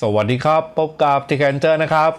สวัสดีครับ พบกับทีแคนเจอร์นะครับ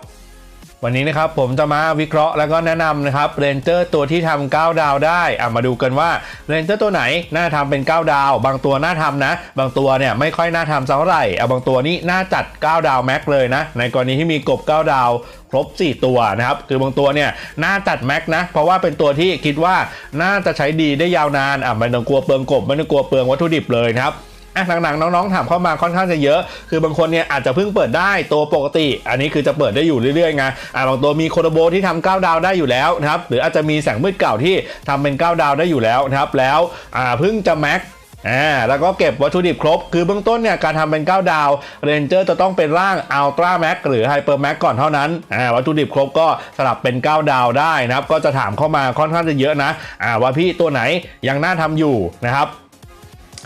วันนี้นะครับผมจะมาวิเคราะห์แล้วก็แนะนำนะครับเรนเจอร์ตัวที่ทำ9ดาวได้อะมาดูกันว่าเรนเจอร์ตัวไหนน่าทำเป็น 9 ดาว บางตัวน่าทำนะ บางตัวเนี่ยไม่ค่อยน่าทำสักเท่าไหร่อะบางตัวนี่น่าจัด 9 ดาวแม็กเลยนะ ในกรณีที่มีกบ 9 ดาวครบ 4 ตัวนะครับ คือบางตัวเนี่ยน่าจัดแม็กนะ เพราะว่าเป็นตัวที่คิดว่าน่าจะใช้ดีได้ยาวนานอะไม่ต้องกลัวเปลืองกบไม่ต้องกลัวเปลืองวัตถุดิบเลยนะครับ อะหนังๆน้องๆถามเข้ามาค่อนข้างจะเยอะ คือบางคนเนี่ยอาจจะเพิ่งเปิดได้ตัวปกติ อันนี้คือจะเปิดได้อยู่เรื่อยๆไงอะบางตัวมีโคโดโบที่ทำ9ดาวได้อยู่แล้วนะครับหรืออาจจะมีแสงมืดเก่าที่ทำเป็น 9 ดาวได้อยู่แล้วนะครับแล้วอ่าเพิ่งจะแม็กอ่าแล้วก็เก็บวัตถุดิบครบ คือเบื้องต้นเนี่ยการทำเป็น 9 ดาวเรนเจอร์จะต้องเป็นร่างอัลตร้าแม็กหรือไฮเปอร์แม็กก่อนเท่านั้นอ่าวัตถุดิบครบก็สลับเป็น 9 ดาวได้นะครับ ก็จะถามเข้ามาค่อนข้างจะเยอะนะอ่าว่าพี่ตัวไหนยังน่าทำอยู่นะครับ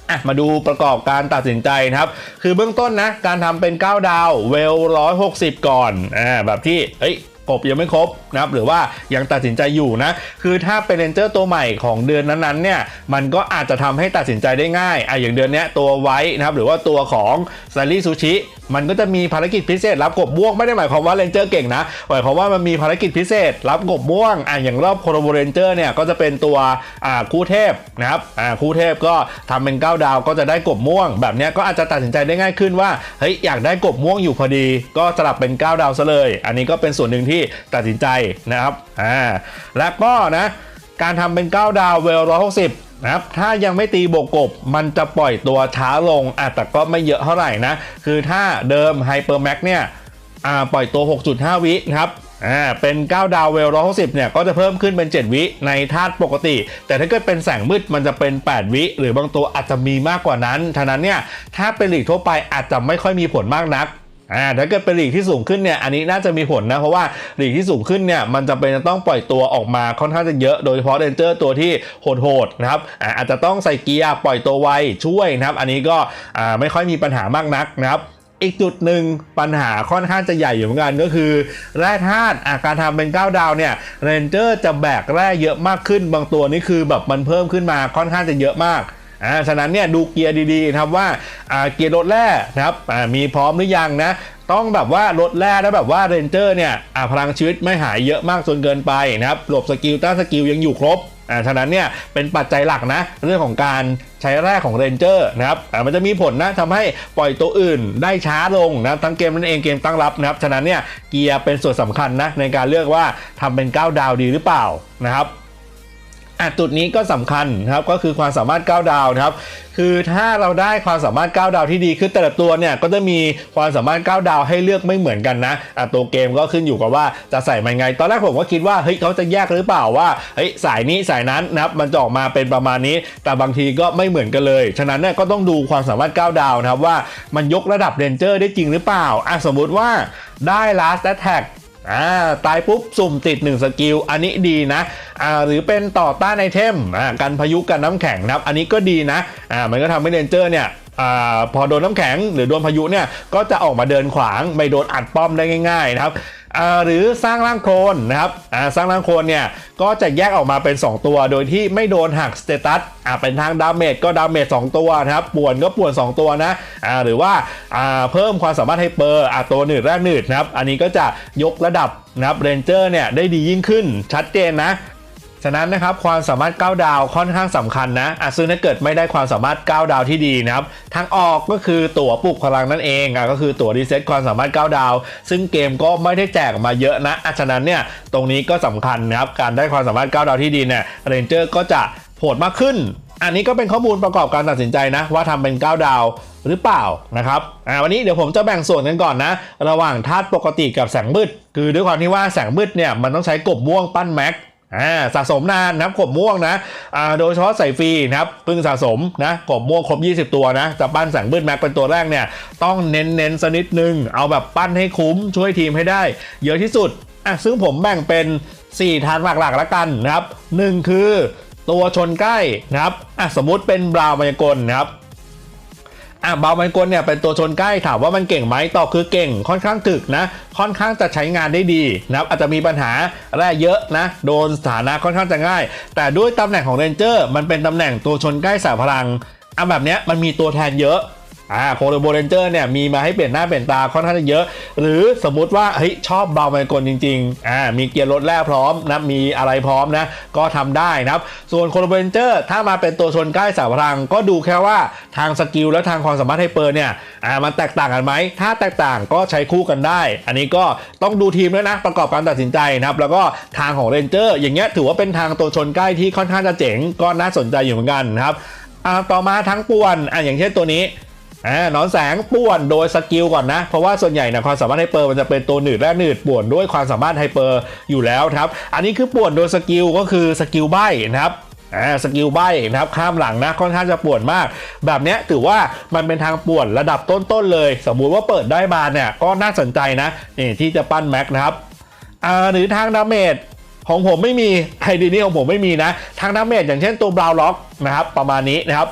อะมาดูประกอบการตัดสินใจนะครับ คือเบื้องต้นนะ การทำเป็น 9 ดาวเวล160 ก่อนอ่าแบบที่เอ้ยกบยังไม่ครบนะครับหรือว่ายังตัดสินใจอยู่นะ คือถ้าเป็นเรนเจอร์ตัวใหม่ของเดือนนั้นๆเนี่ยมันก็อาจจะทำให้ตัดสินใจได้ง่ายอะอย่างเดือนนี้ตัวไว้นะครับหรือว่าตัวของซารีซูชิมันก็จะมีภารกิจพิเศษรับกบม่วงไม่ได้หมายความว่าเรนเจอร์เก่งนะหมายความว่ามันมีภารกิจพิเศษรับกบม่วงอะอย่างรอบโคโรโบเรนเจอร์เนี่ยก็จะเป็นตัวอ่าคู่เทพนะครับอ่าคู่เทพก็ทำเป็น9ดาวก็จะได้กบม่วง แบบนี้ก็อาจจะตัดสินใจได้ง่ายขึ้นว่าเฮ้ยอยากได้กบม่วงอยู่พอดี ก็สลับเป็น 9 ดาวซะเลย อันนี้ก็เป็นส่วนหนึ่งที่ตัดสินใจนะครับอ่าแล้วก็นะการทำเป็น 9 ดาวเวล160นะครับถ้ายังไม่ตีบวกกบ มันจะปล่อยตัวช้าลงอะแต่ก็ไม่เยอะเท่าไหร่นะ คือถ้าเดิมไฮเปอร์แม็กเนี่ยอ่าปล่อยตัว 6.5 วินะครับอ่าเป็น 9 ดาวเวล160เนี่ยก็จะเพิ่มขึ้นเป็น 7 วิในธาตุปกติ แต่ถ้าเกิดเป็นแสงมืดมันจะเป็น 8 วิ หรือบางตัวอาจจะมีมากกว่านั้น ฉะนั้นเนี่ยถ้าเป็นหลีกทั่วไปอาจจะไม่ค่อยมีผลมากนัก อ่าถ้าเกิดเป็นหลีกที่สูงขึ้นเนี่ยอันนี้น่าจะมีผลนะ เพราะว่าหลีกที่สูงขึ้นเนี่ยมันจะเป็นจะต้องปล่อยตัวออกมาค่อนข้างจะเยอะโดยเฉพาะเรนเจอร์ตัวที่โหดๆนะครับอ่าอาจจะต้องใส่เกียร์ปล่อยตัวไวช่วยนะครับ อันนี้ก็อ่าไม่ค่อยมีปัญหามากนักนะครับอีกจุดหนึ่งปัญหาค่อนข้างจะใหญ่อยู่เหมือนกันก็คือแร่ธาตุอาการทำเป็น 9 ดาวเนี่ยเรนเจอร์จะแบกแร่เยอะมากขึ้น บางตัวนี่คือแบบมันเพิ่มขึ้นมาค่อนข้างจะเยอะมาก อ่าฉะนั้นเนี่ยดูเกียร์ดีๆนะครับว่าอ่าเกียร์รถแร่นะครับอ่ามีพร้อมหรือยังนะต้องแบบว่ารถแร่แล้วแบบว่าเรนเจอร์เนี่ยอ่าพลังชีวิตไม่หายเยอะมากจนเกินไปนะครับหลบสกิลต้านสกิลยังอยู่ครบอ่าฉะนั้นเนี่ยเป็นปัจจัยหลักนะ เรื่องของการใช้แร่ของเรนเจอร์นะครับอ่ามันจะมีผลนะทำให้ปล่อยตัวอื่นได้ช้าลงนะทั้งเกมนั่นเองเกมตั้งรับนะครับฉะนั้นเนี่ยเกียร์เป็นส่วนสำคัญนะในการเลือกว่าทำเป็น 9 ดาวดีหรือเปล่านะครับ อะจุดนี้ก็สำคัญนะครับก็คือความสามารถ 9 ดาวนะครับ คือถ้าเราได้ความสามารถ 9 ดาวที่ดีคือแต่ละตัวเนี่ยก็จะมีความสามารถ 9 ดาวให้เลือกไม่เหมือนกันนะอะตัวเกมก็ขึ้นอยู่กับว่าจะใส่มันไง ตอนแรกผมก็คิดว่าเฮ้ยเขาจะแยกหรือเปล่าว่าเฮ้ยสายนี้สายนั้นนะครับมันจะออกมาเป็นประมาณนี้ แต่บางทีก็ไม่เหมือนกันเลยฉะนั้นเนี่ยก็ต้องดูความสามารถ 9 ดาวนะครับว่ามันยกระดับเรนเจอร์ได้จริงหรือเปล่าอะสมมุติว่าได้ last attack อ่าตายปุ๊บ สุ่มติด 1 สกิล อันนี้ดีนะอ่าหรือเป็นต่อต้านไอเทมอ่ากันพายุกันน้ำแข็งนะครับ อันนี้ก็ดีนะอ่ามันก็ทำให้เรนเจอร์เนี่ยอ่าพอโดนน้ำแข็งหรือโดนพายุเนี่ยก็จะออกมาเดินขวาง ไม่โดนอัดป้อมได้ง่ายๆนะครับ หรือสร้างร่างโคลนนะครับสร้างร่างโคลนเนี่ยก็จะแยกออกมาเป็น 2 ตัว โดยที่ไม่โดนหักสเตตัสเป็นทางดาเมจก็ดาเมจ2ตัวนะครับป่วนก็ป่วน 2 ตัวนะหรือว่าาเพิ่มความสามารถไฮเปอร์ตัวหนืดแรกหนืดนะครับอันนี้ก็จะยกระดับนะครับเรนเจอร์เนี่ยได้ดียิ่งขึ้นชัดเจนนะะนั้นนะครับความสามารถ 9 ดาวค่อนข้างสำคัญนะอะซึ่งถ้าเกิดไม่ได้ความสามารถ 9 ดาวที่ดีนะครับทางออกก็คือตั๋วปลุกพลังนั่นเองอะก็คือตั๋วรีเซ็ตความสามารถ 9 ดาว ซึ่งเกมก็ไม่ได้แจกมาเยอะนะอะฉะนั้นเนี่ยตรงนี้ก็สำคัญนะครับการได้ความสามารถ 9 ดาวที่ดีเนี่ยเรนเจอร์ก็จะโหดมากขึ้น อันนี้ก็เป็นข้อมูลประกอบการตัดสินใจนะ ว่าทำเป็น 9 ดาวหรือเปล่านะครับอ่าวันนี้เดี๋ยวผมจะแบ่งส่วนกันก่อนนะ ระหว่างธาตุปกติกับแสงมืด คือด้วยความที่ว่าแสงมืดเนี่ยมันต้องใช้กบม่วงปั้นแม็ก อ่าสะสมนานนะครับกบม่วงนะอ่าโดยเฉพาะใส่ฟรีนะครับเพิ่งสะสมนะกบม่วงครบ 20 ตัวนะจะปั้นแสงมืดแม็กเป็นตัวแรกเนี่ยต้องเน้นเน้นสักนิดนึง เอาแบบปั้นให้คุ้มช่วยทีมให้ได้ เยอะที่สุดอะซึ่งผมแบ่งเป็น 4 ทางหลักๆแล้วกันนะครับหนึ่งคือตัวชนใกล้นะครับอะสมมุติเป็นบราวมายากลนะครับ อะเบาไมกลเนี่ยเป็นตัวชนใกล้ถามว่ามันเก่งไหมตอบคือเก่งค่อนข้างถึกนะ ค่อนข้างจะใช้งานได้ดีนะครับอาจจะมีปัญหาแร่เยอะนะ โดนสถานะค่อนข้างจะง่าย แต่ด้วยตำแหน่งของเรนเจอร์มันเป็นตำแหน่งตัวชนใกล้สายพลังอะแบบเนี้ยมันมีตัวแทนเยอะ อ่าโคโรโบเรนเจอร์เนี่ยมีมาให้เปลี่ยนหน้าเปลี่ยนตาค่อนข้างจะเยอะ หรือสมมุติว่าเฮ้ยชอบเบาไมกลจริงๆอ่ามีเกียร์รถแร่พร้อมนะมีอะไรพร้อมนะก็ทำได้นะครับ ส่วนโคโรโบเรนเจอร์ถ้ามาเป็นตัวชนใกล้สาวพลัง ก็ดูแค่ว่าทางสกิลและทางความสามารถไฮเปอร์เนี่ยอ่ามันแตกต่างกันไหม ถ้าแตกต่างก็ใช้คู่กันได้ อันนี้ก็ต้องดูทีมด้วยนะประกอบการตัดสินใจนะครับแล้วก็ทางของเรนเจอร์อย่างเงี้ยถือว่าเป็นทางตัวชนใกล้ที่ค่อนข้างจะเจ๋งก็น่าสนใจอยู่เหมือนกันนะครับอ่าต่อมาทั้งป่วนอ่าอย่างเช่นตัวนี้ อ่าหนอนแสงป่วนโดยสกิลก่อนนะ เพราะว่าส่วนใหญ่นะความสามารถไฮเปอร์มันจะเป็นตัวหนืดและหนืดป่วนด้วยความสามารถไฮเปอร์อยู่แล้วครับอันนี้คือป่วนโดยสกิลก็คือสกิลใบนะครับอ่าสกิลใบนะครับข้ามหลังนะค่อนข้างจะป่วนมาก แบบนี้ถือว่ามันเป็นทางป่วนระดับต้นๆเลย สมมุติว่าเปิดได้มาเนี่ยก็น่าสนใจนะนี่ที่จะปั้นแม็กนะครับอ่าหรือทางดาเมจของผมไม่มีไอดีนี้ของผมไม่มีนะ ทางดาเมจอย่างเช่นตัวบราวล็อกนะครับประมาณนี้นะครับ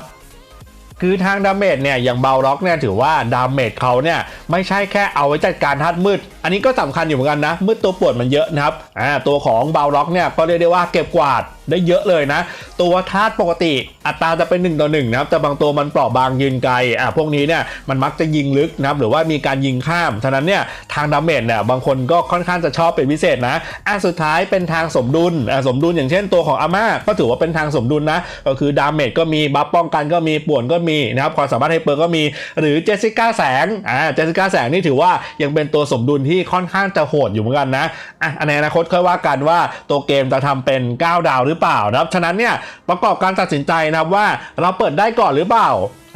คือทางดาเมจเนี่ยอย่างเบาล็อกเนี่ยถือว่าดาเมจเขาเนี่ยไม่ใช่แค่เอาไว้จัดการธาตุมืด อันนี้ก็สำคัญอยู่เหมือนกันนะมืดตัวปวดมันเยอะนะครับอ่าตัวของเบาล็อกเนี่ยก็เรียกได้ว่าเก็บกวาด ได้เยอะเลยนะ ตัวธาตุปกติอัตราจะเป็น1ต่อ1นะครับแต่บางตัวมันเปราะบางยืนไกลอ่าพวกนี้เนี่ยมันมักจะยิงลึกนะครับหรือว่ามีการยิงข้ามฉะนั้นเนี่ยทางดาเมจเนี่ยบางคนก็ค่อนข้างจะชอบเป็นพิเศษนะอะสุดท้ายเป็นทางสมดุลอ่าสมดุลอย่างเช่นตัวของอาม่าก็ถือว่าเป็นทางสมดุลนะก็คือดาเมจก็มีบัฟป้องกันก็มีป่วนก็มีนะครับความสามารถไฮเปอร์ก็มี หรือเจสสิก้าแสงอ่าเจสสิก้าแสงนี่ถือว่ายังเป็นตัวสมดุลที่ค่อนข้างจะโหดอยู่เหมือนกันนะอะในอนาคตค่อยว่ากันว่าตัวเกมจะทำเป็น 9 ดาวหรือเปล่านะครับฉะนั้นเนี่ยประกอบการตัดสินใจนะครับว่าเราเปิดได้ก่อนหรือเปล่า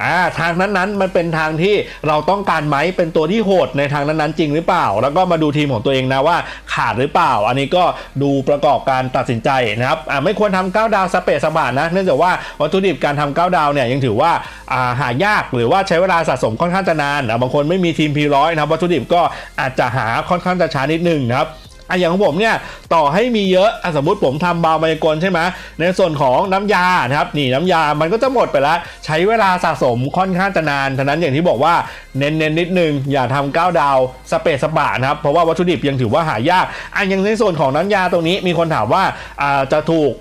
อ่าทางนั้นๆมันเป็นทางที่เราต้องการไหมเป็นตัวที่โหดในทางนั้นๆจริงหรือเปล่า แล้วก็มาดูทีมของตัวเองนะว่าขาดหรือเปล่า อันนี้ก็ดูประกอบการตัดสินใจนะครับอ่าไม่ควรทำ9ดาวสเปซสบาทนะเนื่องจากว่าวัตถุดิบการทำ9ดาวเนี่ยยังถือว่าอ่าหายากหรือว่าใช้เวลาสะสมค่อนข้างจะนานอะบางคนไม่มีทีม P100 นะครับวัตถุดิบก็อาจจะหาค่อนข้างจะช้านิดนึงนะครับ อะอย่างของผมเนี่ยต่อให้มีเยอะอะสมมติผมทำบาวมยากลใช่ไหมในส่วนของน้ำยานะครับนี่น้ำยามันก็จะหมดไปแล้ว ใช้เวลาสะสมค่อนข้างจะนานฉะนั้นอย่างที่บอกว่าเน้นๆนิดนึง อย่าทำก้า9ดาวสเปซสปานะครับ เพราะว่าวัตถุดิบยังถือว่าหายากอะอย่างในส่วนของน้ำยาตรงนี้มีคนถามว่าอ่าจะถูก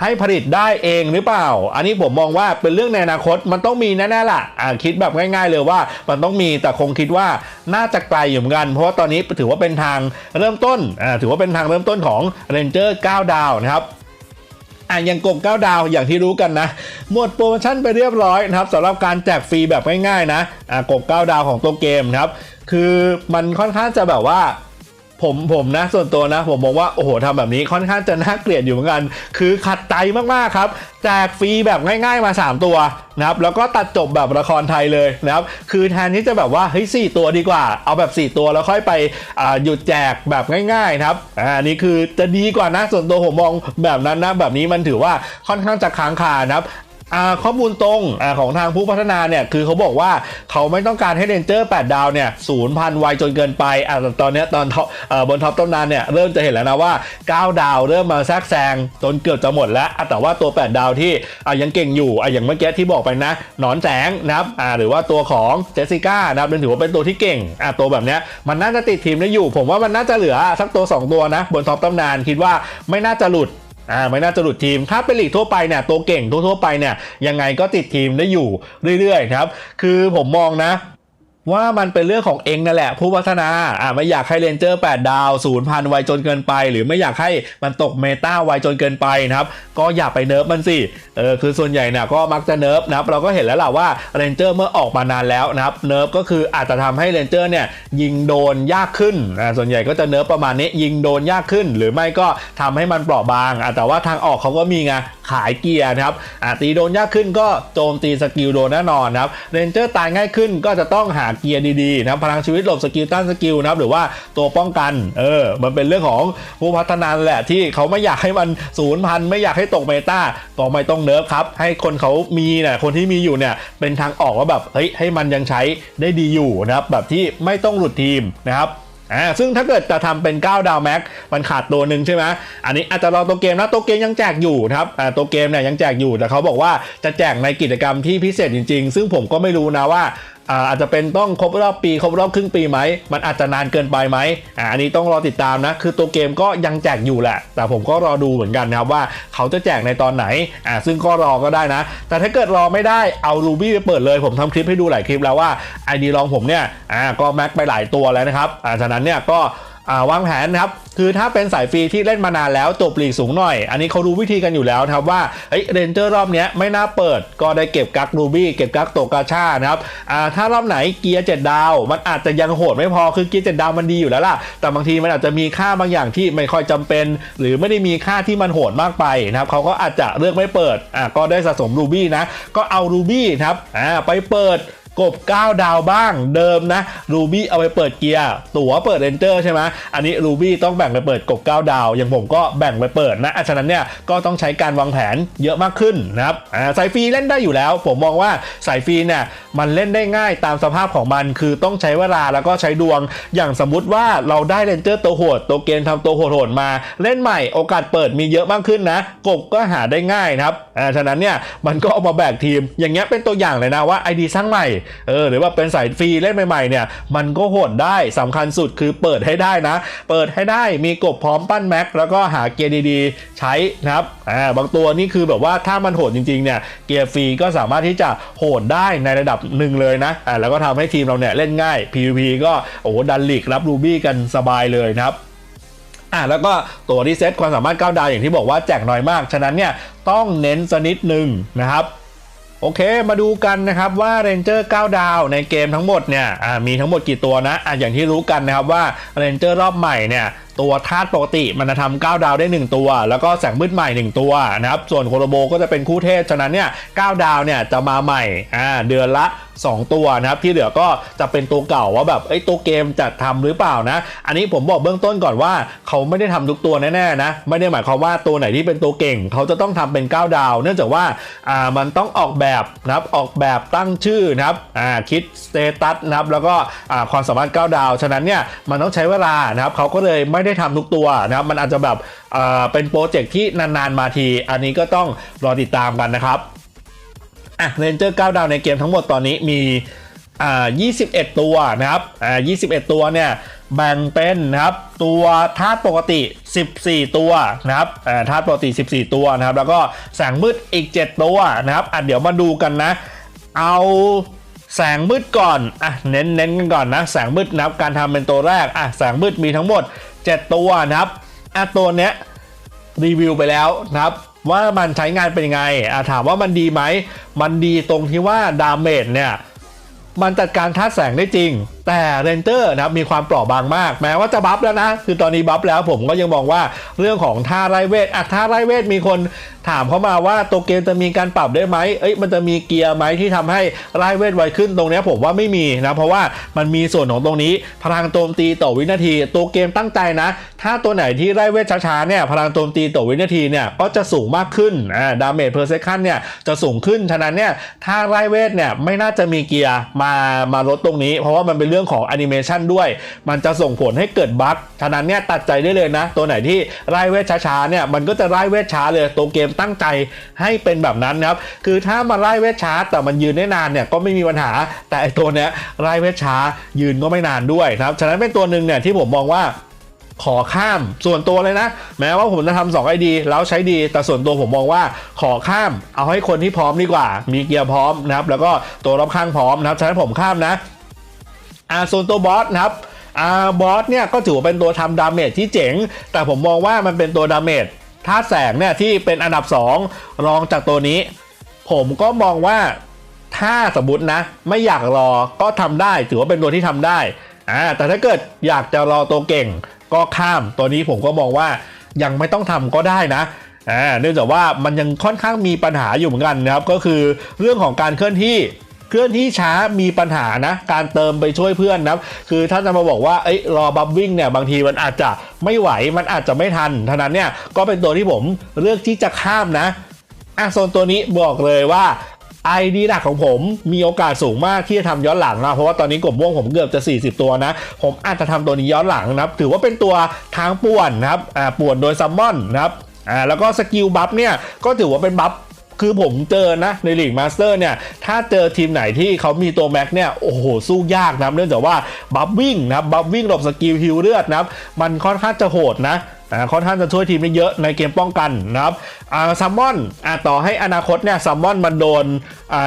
ให้ผลิตได้เองหรือเปล่า อันนี้ผมมองว่าเป็นเรื่องในอนาคตมันต้องมีแน่ๆล่ะอ่าคิดแบบง่ายๆเลยว่ามันต้องมีแต่คงคิดว่าน่าจะไกลอยู่เหมือนกัน เพราะว่าตอนนี้ถือว่าเป็นทางเริ่มต้นอ่าถือว่าเป็นทางเริ่มต้นของ Ranger 9 ดาวนะครับอะอย่างกบ9ดาวอย่างที่รู้กันนะ หมดโปรโมชั่นไปเรียบร้อยนะครับสำหรับการแจกฟรีแบบง่ายๆนะอะกบ9ดาวของตัวเกมนะครับคือมันค่อนข้างจะแบบว่า ผมผมนะส่วนตัวนะ ผมมองว่าโอ้โหทำแบบนี้ค่อนข้างจะน่าเกลียดอยู่เหมือนกัน คือขัดใจมากๆครับแจกฟรีแบบง่ายๆมา 3 ตัวนะครับแล้วก็ตัดจบแบบละครไทยเลยนะครับคือแทนที่จะแบบว่าเฮ้ยสตัวดีกว่า เอาแบบ 4 ตัวแล้วค่อยไปหยุดแจกแบบง่ายๆนะครับอ่าอันนี้คือจะดีกว่านะส่วนตัวผมมองแบบนั้นนะแบบนี้มันถือว่าค่อนข้างจะค้างคานะครับ ข้อมูลตรงอของทางผู้พัฒนาเนี่ยคือเขาบอกว่าเขาไม่ต้องการให้เรนเจอร์8ดาวเนี่ยศูนย์พันไวจนเกินไปอ่าตอนนี้ตอนอบนท็อปต้นนานเนี่ยเริ่มจะเห็นแล้วนะว่า 9 ดาวเริ่มมาแทรกแซงจนเกือบจะหมดแล้วแต่ว่าตัว 8 ดาวที่ยังเก่งอยู่อย่างเมื่อกี้ที่บอกไปนะหนอนแสงนะครับหรือว่าตัวของเจสสิก้านะครับเป็นถือว่าเป็นตัวที่เก่งตัวแบบนี้มันน่าจะติดทีมได้อยู่ ผมว่ามันน่าจะเหลือสักตัว 2 ตัวนะบนท็อปต้นนานคิดว่าไม่น่าจะหลุด อ่าไม่น่าจะหลุดทีม ถ้าเป็นลีกทั่วไปเนี่ยตัวเก่งทั่วๆไปเนี่ยยังไงก็ติดทีมได้อยู่เรื่อยๆครับ คือผมมองนะ ว่ามันเป็นเรื่องของเองนั่นแหละ ผู้พัฒนาอ่าไม่อยากให้เรนเจอร์8ดาวศูนย์พันไวจนเกินไป หรือไม่อยากให้มันตกเมตาไวจนเกินไปนะครับก็อย่าไปเนิร์ฟมันสิเออคือส่วนใหญ่เนี่ยก็มักจะเนิร์ฟนะครับเราก็เห็นแล้วล่ะว่าเรนเจอร์เมื่อออกมานานแล้วนะครับเนิร์ฟก็คืออาจจะทำให้เรนเจอร์เนี่ยยิงโดนยากขึ้นอ่าส่วนใหญ่ก็จะเนิร์ฟประมาณนี้ยิงโดนยากขึ้น หรือไม่ก็ทำให้มันเปราะบางอ่าแต่ว่าทางออกเขาก็มีไง ขายเกียร์นะครับตีโดนยากขึ้นก็โจมตีสกิลโดนแน่นอนนะครับเรนเจอร์ตายง่ายขึ้นก็จะต้องหาเกียร์ดีๆนะครับพลังชีวิตหลบสกิลต้านสกิลนะครับหรือว่าตัวป้องกันเออมันเป็นเรื่องของผู้พัฒนาแหละที่เขาไม่อยากให้มันศูนย์พันไม่อยากให้ตกเมตาก็ไม่ต้องเนิร์ฟครับให้คนเขามีเนี่ยคนที่มีอยู่เนี่ยเป็นทางออกว่าแบบเฮ้ยให้มันยังใช้ได้ดีอยู่นะครับแบบที่ไม่ต้องหลุดทีมนะครับ อ่าซึ่งถ้าเกิดจะทำเป็น 9 ดาวแม็กมันขาดตัวหนึ่งใช่ไหมอันนี้อาจจะรอตัวเกมนะตัวเกมยังแจกอยู่นะครับอ่าตัวเกมเนี่ยยังแจกอยู่แต่เขาบอกว่าจะแจกในกิจกรรมที่พิเศษจริง ๆ ซึ่งผมก็ไม่รู้นะว่า อาจจะเป็นต้องครบรอบปีครบรอบครึ่งปีไหม มันอาจจะนานเกินไปไหมอ่าอันนี้ต้องรอติดตามนะ คือตัวเกมก็ยังแจกอยู่แหละ แต่ผมก็รอดูเหมือนกันนะครับว่าเขาจะแจกในตอนไหนอ่าซึ่งก็รอก็ได้นะ แต่ถ้าเกิดรอไม่ได้เอา Ruby ไปเปิดเลย ผมทำคลิปให้ดูหลายคลิปแล้วว่าไอดีลองผมเนี่ยอ่าก็แม็กไปหลายตัวแล้วนะครับอ่าฉะนั้นเนี่ยก็ วางแผนนะครับคือถ้าเป็นสายฟรีที่เล่นมานานแล้วตัวปลีกสูงหน่อย อันนี้เขารู้วิธีกันอยู่แล้วครับว่าเฮ้ยเรนเจอร์รอบนี้ไม่น่าเปิด ก็ได้เก็บกักรูบี้เก็บกักโตกาชานะครับอ่าถ้ารอบไหนเกียร์เจ็ดดาว มันอาจจะยังโหดไม่พอคือเกียร์เจ็ดดาวมันดีอยู่แล้วล่ะ แต่บางทีมันอาจจะมีค่าบางอย่างที่ไม่ค่อยจำเป็น หรือไม่ได้มีค่าที่มันโหดมากไปนะครับเขาก็อาจจะเลือกไม่เปิดอ่าก็ได้สะสมรูบี้นะก็เอารูบี้นะครับอ่าไปเปิด กบ 9 ดาวบ้างเดิมนะรูบี้เอาไปเปิดเกียร์ตั๋วเปิดเรนเจอร์ใช่ไหมอันนี้รูบี้ต้องแบ่งไปเปิดกบ 9 ดาว อย่างผมก็แบ่งไปเปิดนะฉะนั้นเนี่ยก็ต้องใช้การวางแผนเยอะมากขึ้นนะครับสายฟรีเล่นได้อยู่แล้ว ผมมองว่าสายฟรีเนี่ยมันเล่นได้ง่ายตามสภาพของมัน คือต้องใช้เวลาแล้วก็ใช้ดวง อย่างสมมุติว่าเราได้เรนเจอร์ตัวโหดตัวเกณฑ์ทำตัวโหดๆมาเล่นใหม่โอกาสเปิดมีเยอะมากขึ้นนะกบก็หาได้ง่ายนะครับฉะนั้นเนี่ยมันก็เอามาแบกทีม อย่างเงี้ยเป็นตัวอย่างเลยนะว่า ID สร้างใหม่เออหรือว่าเป็นสายฟรีเล่นใหม่ๆเนี่ยมันก็โหดได้สำคัญสุดคือเปิดให้ได้นะ เปิดให้ได้มีกบพร้อมปั้นแม็กแล้วก็หาเกียร์ดีๆ ใช้นะครับอ่าบางตัวนี่คือแบบว่าถ้ามันโหดจริงๆเนี่ยเกียร์ฟรีก็สามารถที่จะโหดได้ในระดับหนึ่งเลยนะอ่าแล้วก็ทำให้ทีมเราเนี่ยเล่นง่าย PVP ก็โอ้โหดันลีกรับรูบี้กันสบายเลยนะครับอะแล้วก็ตัวรีเซ็ตความสามารถ9ดาวอย่างที่บอกว่าแจกน้อยมาก ฉะนั้นเนี่ยต้องเน้นสนิดหนึ่งนะครับ โอเคมาดูกันนะครับว่าเรนเจอร์9ดาวในเกมทั้งหมดเนี่ยมีทั้งหมดกี่ตัวนะอะอย่างที่รู้กันนะครับว่าเรนเจอร์รอบใหม่เนี่ย ตัวธาตุปกติมันจะทำ9ดาวได้ 1 ตัว แล้วก็แสงมืดใหม่ 1 ตัวนะครับ ส่วนโคโรโบก็จะเป็นคู่เทพฉะนั้นเนี่ย9ดาวเนี่ยจะมาใหม่อ่าเดือนละ 2 ตัวนะครับ ที่เหลือก็จะเป็นตัวเก่าว่าแบบไอ้ตัวเกมจะทำหรือเปล่านะ อันนี้ผมบอกเบื้องต้นก่อนว่า เขาไม่ได้ทำทุกตัวแน่ๆนะ ไม่ได้หมายความว่าตัวไหนที่เป็นตัวเก่ง เขาจะต้องทำเป็น 9 ดาว เนื่องจากว่าอ่ามันต้องออกแบบนะครับออกแบบตั้งชื่อนะครับอ่าคิดสเตตัสนะครับแล้วก็อ่าความสามารถ 9 ดาว ฉะนั้นเนี่ยมันต้องใช้เวลานะครับเขาก็เลยไม่ได้ทำทุกตัวนะครับมันอาจจะแบบเป็นโปรเจกต์ที่นานๆมาที อันนี้ก็ต้องรอติดตามกันนะครับอะเรนเจอร์9ดาวในเกมทั้งหมดตอนนี้มีอ่า21 ตัวนะครับอ่า21 ตัวเนี่ยแบ่งเป็นนะครับตัวธาตุปกติ 14 ตัวนะครับอ่าธาตุปกติ 14 ตัวนะครับ แล้วก็แสงมืดอีก 7 ตัวนะครับอะเดี๋ยวมาดูกันนะ เอาแสงมืดก่อนอะเน้นเน้นกันก่อนนะแสงมืดนะครับการทำเป็นตัวแรกอะแสงมืดมีทั้งหมด 7 ตัวนะครับอะตัวเนี้ยรีวิวไปแล้วนะครับ ว่ามันใช้งานเป็นยังไงอะถามว่ามันดีไหม มันดีตรงที่ว่าดาเมจเนี่ย มันจัดการธาตุแสงได้จริง แต่เรนเจอร์นะครับมีความเปราะบางมาก แม้ว่าจะบัฟแล้วนะ คือตอนนี้บัฟแล้วผมก็ยังมองว่าเรื่องของท่าไล่เวทอะท่าไล่เวทมีคนถามเข้ามาว่าตัวเกมจะมีการปรับได้ไหมเอ้ยมันจะมีเกียร์ไหมที่ทำให้ไล่เวทไวขึ้นตรงนี้ผมว่าไม่มีนะเพราะว่ามันมีส่วนของตรงนี้พลังโจมตีต่อวินาที ตัวเกมตั้งใจนะ ถ้าตัวไหนที่ไล่เวทช้าๆเนี่ยพลังโจมตีต่อวินาทีเนี่ยก็จะสูงมากขึ้นอ่าดาเมจเพอร์เซคันเนี่ยจะสูงขึ้นฉะนั้นเนี่ยถ้าไล่เวทเนี่ยไม่น่าจะมีเกียร์มามาลดตรงนี้ เพราะว่ามันเป็นเรื่องื่องของแอนิเมชันด้วย มันจะส่งผลให้เกิดบั๊กฉะนั้นเนี่ยตัดใจได้เลยนะ ตัวไหนที่ไล่เวทช้าๆเนี่ยมันก็จะไล่เวทช้าเลยตัวเกมตั้งใจให้เป็นแบบนั้นครับคือถ้ามาไล่เวทช้าแต่มันยืนได้นานเนี่ยก็ไม่มีปัญหาแต่ไอตัวเนี้ยไล่เวทช้ายืนก็ไม่นานด้วยครับฉะนั้นเป็นตัวหนึ่งเนี่ยที่ผมมองว่าขอข้ามส่วนตัวเลยนะ แม้ว่าผมจะทำสองไอดีแล้วใช้ดี แต่ส่วนตัวผมมองว่าขอข้ามเอาให้คนที่พร้อมดีกว่า มีเกียร์พร้อมนะครับ แล้วก็ตัวรอบข้างพร้อมนะครับฉะนั้นผมข้ามนะ อ่าส่วนตัวบอสนะครับอ่าบอสเนี่ยก็ถือว่าเป็นตัวทำดาเมจที่เจ๋ง แต่ผมมองว่ามันเป็นตัวดาเมจธาตุแสงเนี่ยที่เป็นอันดับ 2 รองจากตัวนี้ ผมก็มองว่าถ้าสมมตินะ ไม่อยากรอก็ทำได้ ถือว่าเป็นตัวที่ทำได้อ่าแต่ถ้าเกิดอยากจะรอตัวเก่งก็ข้ามตัวนี้ผมก็มองว่ายังไม่ต้องทำก็ได้นะอ่าเนื่องจากว่ามันยังค่อนข้างมีปัญหาอยู่เหมือนกันนะครับ ก็คือเรื่องของการเคลื่อนที่ เคลื่อนที่ช้ามีปัญหานะ การเติมไปช่วยเพื่อนนะคือถ้าจะมาบอกว่าเอ้ยรอบับวิ่งเนี่ยบางทีมันอาจจะไม่ไหวมันอาจจะไม่ทันท่านั้นเนี่ยก็เป็นตัวที่ผมเลือกที่จะข้ามนะอะโซนตัวนี้บอกเลยว่า ID หลักของผมมีโอกาสสูงมากที่จะทำย้อนหลังนะเพราะว่าตอนนี้กบม่วงผมเกือบจะ 40 ตัวนะ ผมอาจจะทำตัวนี้ย้อนหลังนะครับ ถือว่าเป็นตัวทางป่วนนะครับอ่าป่วนโดยซัมมอนนะครับอ่าแล้วก็สกิลบัฟเนี่ยก็ถือว่าเป็นบัฟ คือผมเจอนะในลีกมาสเตอร์เนี่ย ถ้าเจอทีมไหนที่เขามีตัวแม็กเนี่ย โอ้โห สู้ยากนะเนื่องจากว่าบัฟวิ่งนะบัฟวิ่งหลบสกิลฮิลเลือดนับมันค่อนข้างจะโหดนะค่อนข้างจะช่วยทีมได้เยอะในเกมป้องกันนะครับอ่าซัมมอนอต่อให้อนาคตเนี่ยซัมมอนมันโดน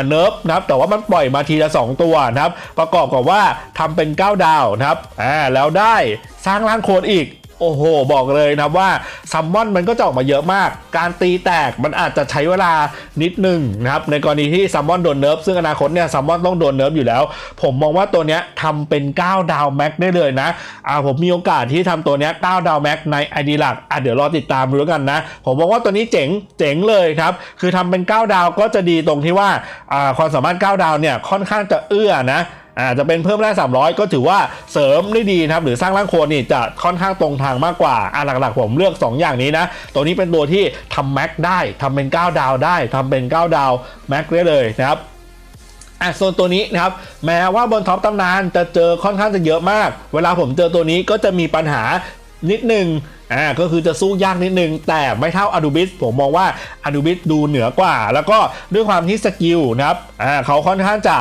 เนิร์ฟนะครับแต่ว่ามันปล่อยมาทีละ 2 ตัวนะครับ ประกอบกับว่าทำเป็น 9 ดาวนะครับแล้วได้สร้างร่างโคดอีก โอ้โห บอกเลยนะว่าซัมมอนมันก็จะออกมาเยอะมาก การตีแตกมันอาจจะใช้เวลานิดนึงนะครับ ในกรณีที่ซัมมอนโดนเนิร์ฟซึ่งอนาคตเนี่ยซัมมอนต้องโดนเนิร์ฟอยู่แล้ว ผมมองว่าตัวเนี้ยทำเป็น 9 ดาวแม็กได้เลยนะอ่าผมมีโอกาสที่ทำตัวเนี้ย9ดาวแม็กในไอดีหลักอะเดี๋ยวรอติดตามดูแล้วกันนะ ผมมองว่าตัวนี้เจ๋งเจ๋งเลยครับ คือทำเป็น 9 ดาวก็จะดีตรงที่ว่าอ่าความสามารถ 9 ดาวเนี่ยค่อนข้างจะเอื้อนะ อาจจะเป็นเพิ่มแร่300 ก็ถือว่าเสริมได้ดีนะครับหรือสร้างร่างโคนนี่จะค่อนข้างตรงทางมากกว่าอะหลักๆ ผมเลือก 2 อย่างนี้นะ ตัวนี้เป็นตัวที่ทำแม็กได้ทำเป็น 9 ดาวได้ทำเป็น 9 ดาวแม็กได้เลยนะครับอะส่วนตัวนี้นะครับแม้ว่าบนท็อปตำนานจะเจอค่อนข้างจะเยอะมาก เวลาผมเจอตัวนี้ก็จะมีปัญหานิดหนึ่ง อ่าก็คือจะสู้ยากนิดนึง แต่ไม่เท่าอดูบิสผมมองว่าอดูบิสดูเหนือกว่า แล้วก็ด้วยความที่สกิลนะครับอ่าเขาค่อนข้างจะ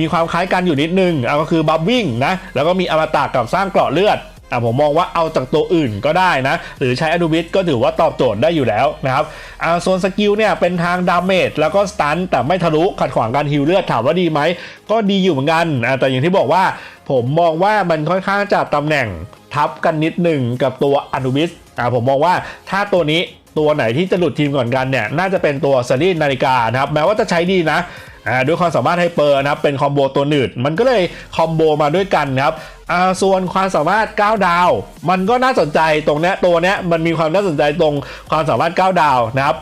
มีความคล้ายกันอยู่นิดนึงอ่าก็คือบัฟวิ่งนะแล้วก็มีอมตะกับสร้างเกราะเลือด อะผมมองว่าเอาจากตัวอื่นก็ได้นะ หรือใช้อ n ูบิสก็ถือว่าตอบโจทย์ได้อยู่แล้วนะครับอ่าส่วนสกิลเนี่ยเป็นทางดาเมจแล้วก็สตันแต่ไม่ทะลุขัดขวางการฮิลเลือดถามว่าดีไหม ก็ดีอยู่เหมือนกันอ่าแต่อย่างที่บอกว่าผมมองว่ามันค่อนข้างจะตำแหน่งทับกันนิดหนึ่งกับตัวอ n ูบิสอ่าผมมองว่าถ้าตัวนี้ตัวไหนที่จะหลุดทีมก่อนกันเนี่ยน่าจะเป็นตัวซารีนาฬิกานะครับแม้ว่าจะใช้ดีนะด้วยความสามารถไฮเปอร์นะครับเป็นคอมโบตัวหนืดมันก็เลยคอมโบมาด้วยกันนะครับ อ่าส่วนความสามารถ 9 ดาว มันก็น่าสนใจตรงเนี้ยตัวเนี้ยมันมีความน่าสนใจตรงความสามารถ 9 ดาวนะครับ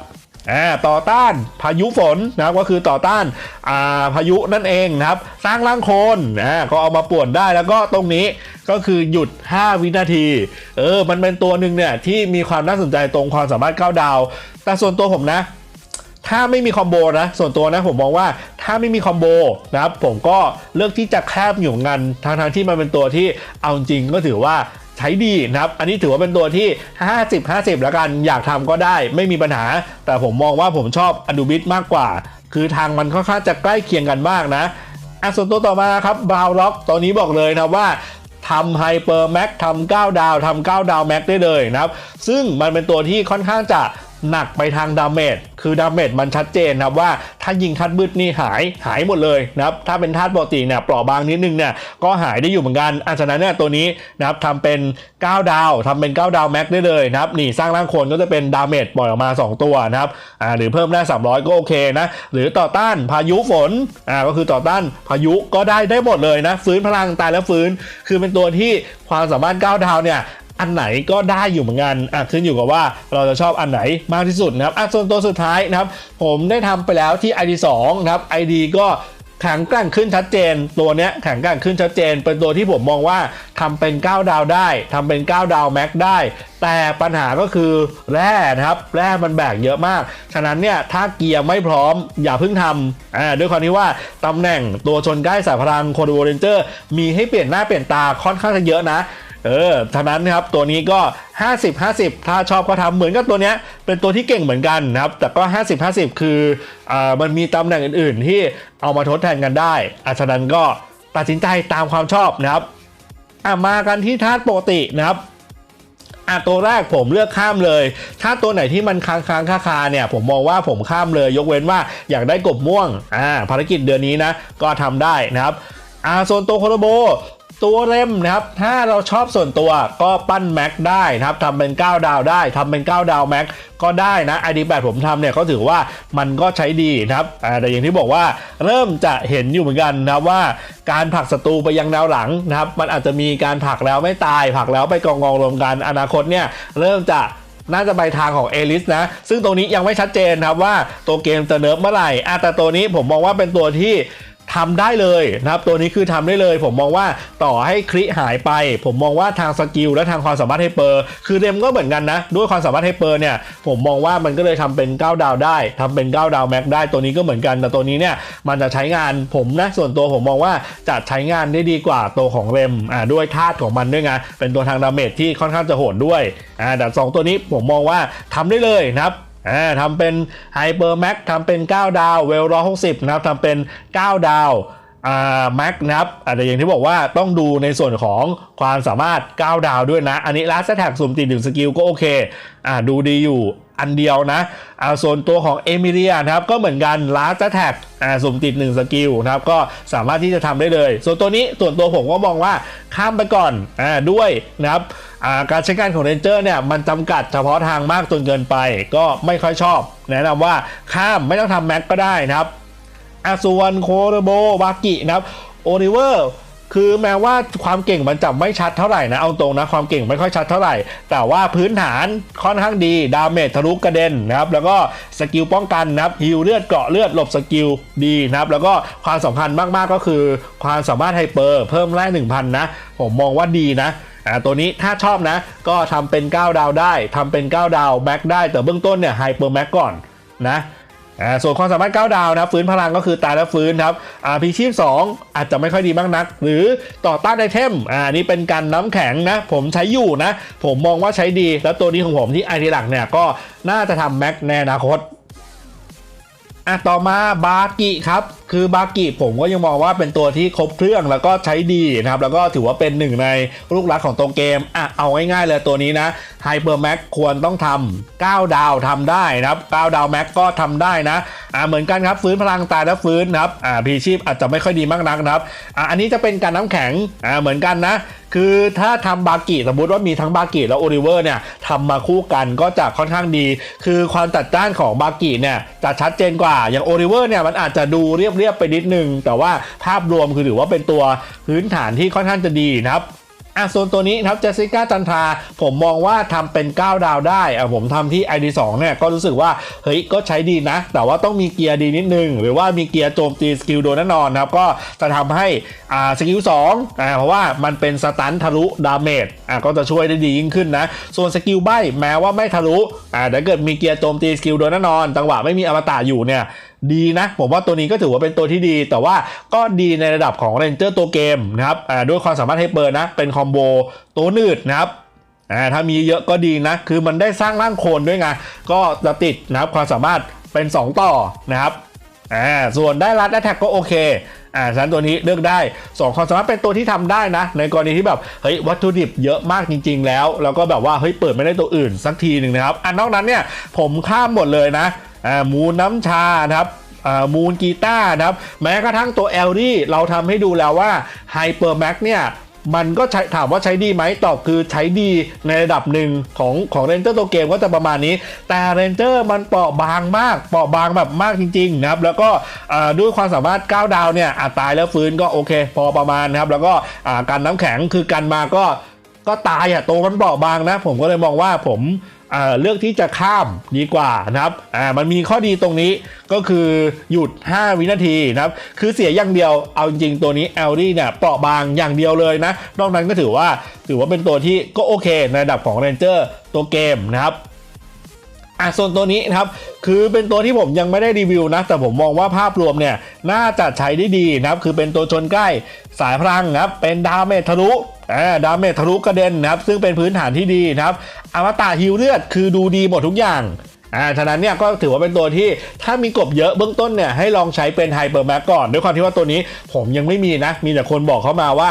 อ่ต่อต้านพายุฝนนะครับก็คือต่อต้านอ่าพายุนั่นเองนะครับ สร้างร่างโคลนอ่าก็เอามาป่วนได้แล้วก็ตรงนี้ก็คือหยุด 5 วินาทีเออมันเป็นตัวหนึ่งเนี่ยที่มีความน่าสนใจตรงความสามารถ9ดาว แต่ส่วนตัวผมนะ ถ้าไม่มีคอมโบนะ ส่วนตัวนะผมมองว่าถ้าไม่มีคอมโบนะครับผมก็เลือกที่จะแคบอยู่งันทางทางที่มันเป็นตัวที่เอาจริงก็ถือว่าใช้ดีนะครับ อันนี้ถือว่าเป็นตัวที่ 50 50 แล้วกัน อยากทำก็ได้ไม่มีปัญหา แต่ผมมองว่าผมชอบอดูบิทมากกว่า คือทางมันค่อนข้างจะใกล้เคียงกันมากนะอะส่วนตัวต่อมาครับบราวล็อกตัวนี้บอกเลยนะว่าทำไฮเปอร์แม็กทำ9ดาวทำ9ดาวแม็กได้เลยนะครับ ซึ่งมันเป็นตัวที่ค่อนข้างจะ หนักไปทางดาเมจคือดาเมจมันชัดเจนนะครับว่าถ้ายิงทัดมืดนี่หายหายหมดเลยนะครับถ้าเป็นธาตุปกติเนี่ยเปราะบางนิดนึงเนี่ยก็หายได้อยู่เหมือนกันอันฉะนั้นเนี่ยตัวนี้นะครับทำเป็น 9 ดาวทำเป็น 9 ดาวแม็กได้เลยนะครับนี่สร้างร่างคนก็จะเป็นดาเมจปล่อยออกมา 2 ตัวนะครับอ่าหรือเพิ่มได้ 300 ก็โอเคนะหรือต่อต้านพายุฝนอ่าก็คือต่อต้านพายุก็ได้ได้หมดเลยนะฟื้นพลังตายแล้วฟื้น คือเป็นตัวที่ความสามารถ 9 ดาวเนี่ย อันไหนก็ได้อยู่เหมือนกันอะขึ้นอยู่กับว่าเราจะชอบอันไหนมากที่สุดนะครับอะส่วนตัวสุดท้ายนะครับ ผมได้ทำไปแล้วที่ ID 2นะครับ ID ก็แข็งแกร่งขึ้นชัดเจน ตัวเนี้ยแข็งแกร่งขึ้นชัดเจน เป็นตัวที่ผมมองว่าทำเป็น 9 ดาวได้ทำเป็น 9 ดาวแม็กได้ แต่ปัญหาก็คือแร่นะครับแร่มันแบกเยอะมาก ฉะนั้นเนี่ยถ้าเกียร์ไม่พร้อมอย่าเพิ่งทำอ่าด้วยความที่ว่าตำแหน่งตัวชนใกล้สายพลังโคโดเรนเจอร์มีให้เปลี่ยนหน้าเปลี่ยนตาค่อนข้างจะเยอะนะ เออฉะนั้นนะครับตัวนี้ก็ 50 50 ถ้าชอบก็ทำเหมือนกับตัวเนี้ยเป็นตัวที่เก่งเหมือนกันนะครับ แต่ก็ 50 50 คืออ่ามันมีตำแหน่งอื่น ๆ ที่เอามาทดแทนกันได้อะฉะนั้นก็ตัดสินใจตามความชอบนะครับอะมากันที่ธาตุปกตินะครับอะตัวแรกผมเลือกข้ามเลย ถ้าตัวไหนที่มันค้างค้างคาคาเนี่ย ผมมองว่าผมข้ามเลย ยกเว้นว่าอยากได้กบม่วงอ่าภารกิจเดือนนี้นะ ก็ทำได้นะครับอ่าส่วนตัวโคโรโบ ตัวเล่มนะครับ ถ้าเราชอบส่วนตัวก็ปั้นแม็กได้นะครับทำเป็น 9 ดาวได้ทำเป็น 9 ดาวแม็กก็ได้นะ ID8 ผมทำเนี่ยก็ถือว่ามันก็ใช้ดีนะครับแต่อย่างที่บอกว่าเริ่มจะเห็นอยู่เหมือนกันนะว่าการผลักศัตรูไปยังแนวหลังนะครับ มันอาจจะมีการผลักแล้วไม่ตายผลักแล้วไปกองกองรวมกันอนาคตเนี่ยเริ่มจะน่าจะไปทางของเอลิสนะ ซึ่งตรงนี้ยังไม่ชัดเจนครับว่าตัวเกมจะเนิร์ฟเมื่อไหร่แต่ตัวนี้ผมมองว่าเป็นตัวที่ ทำได้เลยนะครับตัวนี้คือทำได้เลย ผมมองว่าต่อให้คลิหายไป ผมมองว่าทางสกิลและทางความสามารถไฮเปอร์คือเรมก็เหมือนกันนะ ด้วยความสามารถไฮเปอร์เนี่ยผมมองว่ามันก็เลยทำเป็น 9 ดาวได้ทำเป็น 9 ดาวแม็กได้ตัวนี้ก็เหมือนกัน แต่ตัวนี้เนี่ยมันจะใช้งานผมนะส่วนตัวผมมองว่าจะใช้งานได้ดีกว่าตัวของเรมอ่าด้วยธาตุของมันด้วยไงเป็นตัวทางดาเมจที่ค่อนข้างจะโหดด้วยอ่าแต่สองตัวนี้ผมมองว่าทำได้เลยนะครับ ทำเป็นไฮเปอร์แม็กทำเป็น 9 ดาวเวลร้อหกสิบนะครับทำเป็น 9 ดาวแม็กนะครับอาจจะอย่างที่บอกว่าต้องดูในส่วนของความสามารถ 9 ดาวด้วยนะ อันนี้ลัสแท็กสุ่มติดหนึ่งสกิลก็โอเคอ่าดูดีอยู่อันเดียวนะอ่าส่วนตัวของเอมิเลียนะครับก็เหมือนกันลัสแท็กอ่าสุ่มติด1สกิลนะครับก็สามารถที่จะทำได้เลย ส่วนตัวนี้ส่วนตัวผมก็มองว่าข้ามไปก่อนอ่าด้วยนะครับ การใช้งานของเรนเจอร์เนี่ยมันจำกัดเฉพาะทางมากจนเกินไป ก็ไม่ค่อยชอบ แนะนำว่าข้ามไม่ต้องทำแม็กก็ได้นะครับอาส่วนโคโรโบบากินะครับโอลิเวอร์คือแม้ว่าความเก่งมันจะไม่ชัดเท่าไหร่นะ เอาตรงนะความเก่งไม่ค่อยชัดเท่าไหร่ แต่ว่าพื้นฐานค่อนข้างดี ดาเมจทะลุกระเด็นนะครับ แล้วก็สกิลป้องกันนะครับฮิวเลือดเกราะเลือดหลบสกิลดีนะครับ แล้วก็ความสำคัญมากๆก็คือ ความสามารถไฮเปอร์เพิ่มแรก1,000 นะ ผมมองว่าดีนะ อ่าตัวนี้ถ้าชอบนะ ก็ทำเป็น 9 ดาวได้ทำเป็น 9 ดาวแม็กได้แต่เบื้องต้นเนี่ยไฮเปอร์แม็กก่อนนะอ่าส่วนความสามารถ 9 ดาวนะฟื้นพลังก็คือตายแล้วฟื้นครับอ่าพีชีพ 2 อาจจะไม่ค่อยดีมากนัก หรือต่อต้านไอเทมอ่านี่เป็นการน้ำแข็งนะ ผมใช้อยู่นะ ผมมองว่าใช้ดี แล้วตัวนี้ของผมที่ไอทีหลักเนี่ยก็น่าจะทำแม็กในอนาคตอะต่อมาบากิครับ คือบากิผมก็ยังมองว่าเป็นตัวที่ครบเครื่องแล้วก็ใช้ดีนะครับแล้วก็ถือว่าเป็นหนึ่งในลูกรักของตัวเกมอะเอาง่ายๆเลยตัวนี้นะไฮเปอร์แม็กควรต้องทำ9ดาวทำได้นะครับ9ดาวแม็กก็ทำได้นะอะเหมือนกันครับฟื้นพลังตายแล้วฟื้นนะครับอ่าพีชีพอาจจะไม่ค่อยดีมากนักนะครับอะอันนี้จะเป็นการน้ำแข็งอ่าเหมือนกันนะ คือถ้าทำบากิสมมุติว่ามีทั้งบากิและโอลิเวอร์เนี่ยทำมาคู่กันก็จะค่อนข้างดี คือความจัดจ้านของบากิเนี่ยจะชัดเจนกว่าอย่างโอลิเวอร์เนี่ยมันอาจจะดูเรียบๆไปนิดนึง แต่ว่าภาพรวมคือถือว่าเป็นตัวพื้นฐานที่ค่อนข้างจะดีนะครับอะส่วนตัวนี้ครับเจสสิก้าจันทราผมมองว่าทำเป็น 9 ดาวได้อะผมทำที่ ID2 เนี่ยก็รู้สึกว่าเฮ้ยก็ใช้ดีนะ แต่ว่าต้องมีเกียร์ดีนิดนึง หรือว่ามีเกียร์โจมตีสกิลโดนแน่นอนนะครับก็จะทำให้อ่าสกิล2อ่าเพราะว่ามันเป็นสตันทะลุดาเมจอะก็จะช่วยได้ดียิ่งขึ้นนะ ส่วนสกิลใบแม้ว่าไม่ทะลุอ่าถ้าเกิดมีเกียร์โจมตีสกิลโดนแน่นอนจังหวะไม่มีอมตะอยู่เนี่ย ดีนะผมว่าตัวนี้ก็ถือว่าเป็นตัวที่ดี แต่ว่าก็ดีในระดับของเรนเจอร์ตัวเกมนะครับด้วยความสามารถให้เปิดนะ เป็นคอมโบตัวนืดนะครับถ้ามีเยอะก็ดีนะ คือมันได้สร้างร่างโคนด้วยไงก็จะติดนะครับความสามารถเป็น 2 ต่อนะครับอ่าส่วนได้รัดแอทแทกก็โอเคอ่าฉะนั้นตัวนี้เลือกได้สองความสามารถเป็นตัวที่ทำได้นะ ในกรณีที่แบบเฮ้ยวัตถุดิบเยอะมากจริง ๆ แล้ว แล้วก็แบบว่าเฮ้ยเปิดไม่ได้ตัวอื่นสักทีหนึ่งนะครับอันนอกนั้นเนี่ยผมข้ามหมดเลยนะ มูลน้ำชานะครับมูลกีตาร์นะครับ แม้กระทั่งตัวเอลดี้เราทำให้ดูแล้วว่าไฮเปอร์แม็กเนี่ยมันก็ใช้ถามว่าใช้ดีไหมตอบคือใช้ดีในระดับหนึ่งของของเรนเจอร์ตัวเกมก็จะประมาณนี้ แต่เรนเจอร์มันเปราะบางมากเปราะบางแบบมากจริงๆนะครับแล้วก็ด้วยความสามารถ 9 ดาวเนี่ยอาตายแล้วฟื้นก็โอเค พอประมาณนะครับ แล้วก็การน้ำแข็งคือกันมาก็ก็ตายอะตัวมันเปราะบางนะ ผมก็เลยมองว่าผม เลือกที่จะข้ามดีกว่านะครับมันมีข้อดีตรงนี้ก็คือหยุด 5 วินาทีนะครับคือเสียอย่างเดียวเอาจริงๆตัวนี้ l d เนี่ยเปราะบางอย่างเดียวเลยนะ นอกนั้นก็ถือว่าถือว่าเป็นตัวที่ก็โอเคในระดับของ Ranger ตัวเกมนะครับอะส่วนตัวนี้นะครับคือเป็นตัวที่ผมยังไม่ได้รีวิวนะ แต่ผมมองว่าภาพรวมเนี่ยน่าจะใช้ได้ดีนะครับ คือเป็นตัวชนใกล้สายพลังนะครับเป็นดาเมจทะลุ ดาเมจทะลุกระเด็นนะครับ ซึ่งเป็นพื้นฐานที่ดีนะครับ อมตะฮิวเลือดคือดูดีหมดทุกอย่างอ่า ฉะนั้นเนี่ยก็ถือว่าเป็นตัวที่ถ้ามีกบเยอะเบื้องต้นเนี่ยให้ลองใช้เป็นไฮเปอร์แม็กก่อน ด้วยความที่ว่าตัวนี้ผมยังไม่มีนะ มีแต่คนบอกเข้ามาว่า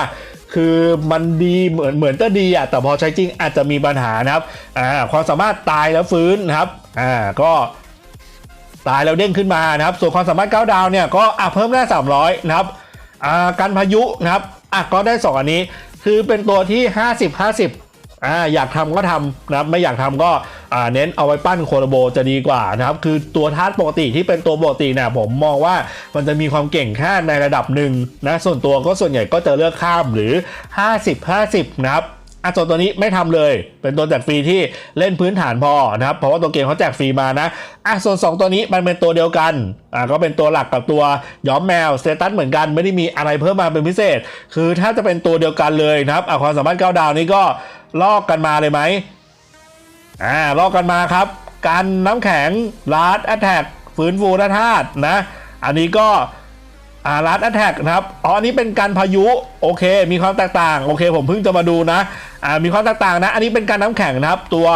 คือมันดีเหมือนเหมือนจะดีอะแต่พอใช้จริงอาจจะมีปัญหานะครับอ่าความสามารถตายแล้วฟื้นนะครับอ่าก็ตายแล้วเด้งขึ้นมานะครับ ส่วนความสามารถ9ดาวเนี่ยก็อะเพิ่มได้300นะครับอ่ากันพายุนะครับอะก็ได้ 2 อันนี้ คือเป็นตัวที่ 50 50อ่าอยากทำก็ทำนะครับไม่อยากทำก็อ่าเน้นเอาไว้ปั้นโคโรโบจะดีกว่านะครับคือตัวทาสปกติที่เป็นตัวปกตินะ่ผมมองว่ามันจะมีความเก่งแค่ในระดับหนึ่งนะส่วนตัวก็ส่วนใหญ่ก็จะเลือกข้ามหรือ 50 50 นะครับ อะส่วนตัวนี้ไม่ทำเลย เป็นตัวแจกฟรีที่เล่นพื้นฐานพอนะครับ เพราะว่าตัวเกมเขาแจกฟรีมานะอะส่วน 2 ตัวนี้มันเป็นตัวเดียวกันอะก็เป็นตัวหลักกับตัวย้อมแมวสเตตัสเหมือนกันไม่ได้มีอะไรเพิ่มมาเป็นพิเศษ คือถ้าจะเป็นตัวเดียวกันเลยนะครับอะความสามารถ9ดาวนี้ก็ลอกกันมาเลยไหมอ่าลอกกันมาครับ การน้ำแข็งลาดแอตแทกฟื้นฟูธาตุนะ อันนี้ก็ อาลาดแอตแทกนะครับ อ๋ออันนี้เป็นการพายุ โอเค มีความแตกต่าง โอเค ผมเพิ่งจะมาดูนะ อ่า มีความแตกต่างนะ อันนี้เป็นการน้ำแข็งนะครับ ตัว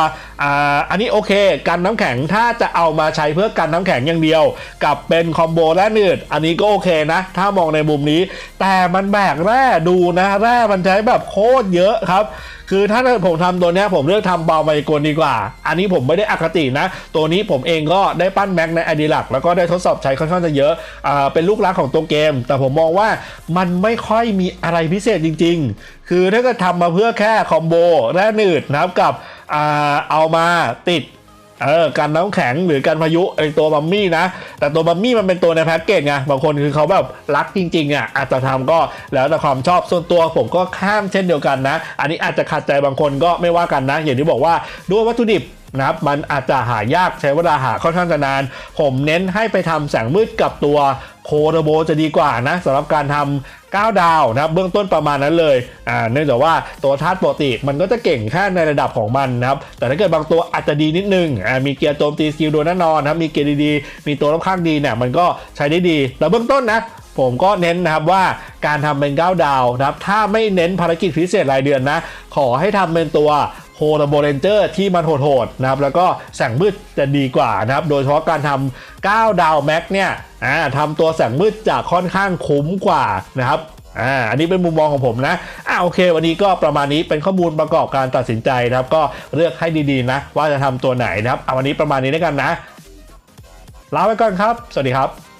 อ่า อันนี้โอเคกันน้ำแข็ง ถ้าจะเอามาใช้เพื่อกันน้ำแข็งอย่างเดียว กับเป็นคอมโบแร่หนืด อันนี้ก็โอเคนะ ถ้ามองในมุมนี้ แต่มันแบกแร่ดูนะ แร่มันใช้แบบโคตรเยอะครับคือถ้าผมทำตัวเนี้ยผมเลือกทำเบาไมโกนดีกว่า อันนี้ผมไม่ได้อคตินะ ตัวนี้ผมเองก็ได้ปั้นแม็กในไอดีหลัก แล้วก็ได้ทดสอบใช้ค่อนข้างจะเยอะอ่าเป็นลูกรักของตัวเกม แต่ผมมองว่ามันไม่ค่อยมีอะไรพิเศษจริง ๆ คือถ้าเกิดทำมาเพื่อแค่คอมโบแร่หนืดนะครับกับเอามาติด เออกันน้ำแข็งหรือกันพายุไอตัวบัมมี่นะ แต่ตัวบัมมี่มันเป็นตัวในแพ็กเกจไงบางคนคือเขาแบบรักจริงๆอะอาจจะทำก็แล้วแต่ความชอบส่วนตัวผมก็ข้ามเช่นเดียวกันนะ อันนี้อาจจะขัดใจบางคนก็ไม่ว่ากันนะ อย่างที่บอกว่าด้วยวัตถุดิบ นะครับมันอาจจะหายากใช้เวลาหาค่อนข้างจะนาน ผมเน้นให้ไปทำแสงมืดกับตัวโคโรโบจะดีกว่านะสำหรับการทำ9ดาวนะครับเบื้องต้นประมาณนั้นเลยอ่าเนื่องจากว่าตัวธาตุปกติมันก็จะเก่งแค่ในระดับของมันนะครับแต่ถ้าเกิดบางตัวอาจจะดีนิดนึงอ่ามีเกียร์โจมตีสกิลโดยแน่นอนนะครับมีเกียร์ดีๆ มีตัวรอบข้างดีเนี่ยมันก็ใช้ได้ดีแล้วเบื้องต้นนะผมก็เน้นนะครับว่าการทำเป็น9ดาวนะครับถ้าไม่เน้นภารกิจพิเศษรายเดือนนะ ขอให้ทำเป็นตัว โฮโลโบเรนเจอร์ที่มันโหดๆนะครับแล้วก็แสงมืดจะดีกว่านะครับโดยเฉพาะการทำ9ดาวแม็กเนี่ยอ่าทำตัวแสงมืดจะค่อนข้างคุ้มกว่านะครับอ่าอันนี้เป็นมุมมองของผมนะอ่าโอเค วันนี้ก็ประมาณนี้เป็นข้อมูลประกอบการตัดสินใจนะครับ ก็เลือกให้ดีๆนะ ว่าจะทำตัวไหนนะครับเอาวันนี้ประมาณนี้แล้วกันนะลาไปก่อนครับ สวัสดีครับ